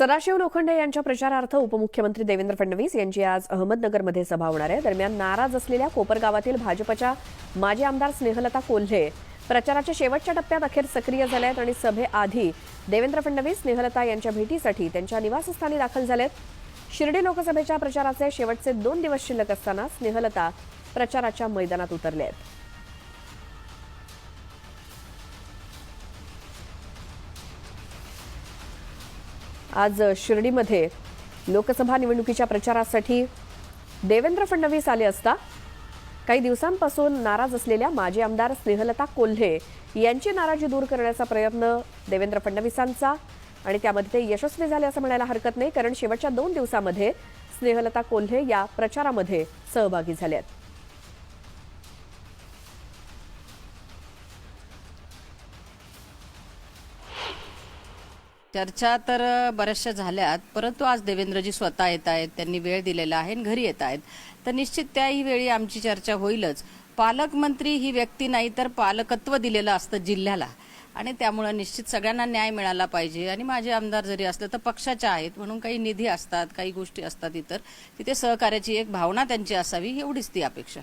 सदाशिव लोखंडे यांच्या प्रचारार्थ उपमुख्यमंत्री देवेंद्र फडणवीस यांची आज अहमदनगरमध्ये सभा होणार आहे. दरम्यान नाराज असलेल्या कोपरगावातील भाजपच्या माजी आमदार स्नेहलता कोल्हे प्रचाराच्या शेवटच्या टप्प्यात अखेर सक्रिय झाल्या आहेत आणि सभेआधी देवेंद्र फडणवीस स्नेहलता यांच्या भेटीसाठी त्यांच्या निवासस्थानी दाखल झालेत. शिर्डी लोकसभेच्या प्रचाराचे शेवटचे दोन दिवस शिल्लक असताना स्नेहलता प्रचाराच्या मैदानात उतरले आहेत आज शिर्डीमध्ये लोकसभा निवडणुकीच्या प्रचारासाठी देवेंद्र फडणवीस आले असता काही दिवसांपासून नाराज असलेल्या माजी आमदार स्नेहलता कोल्हे यांची नाराजी दूर करण्याचा प्रयत्न देवेंद्र फडणवीसांचा आणि त्यामध्ये ते यशस्वी झाले असं म्हणायला हरकत नाही कारण शेवटच्या दोन दिवसामध्ये स्नेहलता कोल्हे या प्रचारामध्ये सहभागी झाल्या चर्चा तर बऱ्याचशा झाल्यात परंतु आज देवेंद्रजी स्वतः येत आहेत त्यांनी वेळ दिलेला आहे आणि घरी येत आहेत. तर निश्चित त्याही वेळी आमची चर्चा होईलच. पालकमंत्री ही व्यक्ती नाही तर पालकत्व दिलेलं असतं जिल्ह्याला. आणि त्यामुळं निश्चित सगळ्यांना न्याय मिळाला पाहिजे. आणि माझे आमदार जरी असले तर पक्षाच्या आहेत म्हणून काही निधी असतात काही गोष्टी असतात इतर. तिथे सहकार्याची एक भावना त्यांची असावी एवढीच ती अपेक्षा.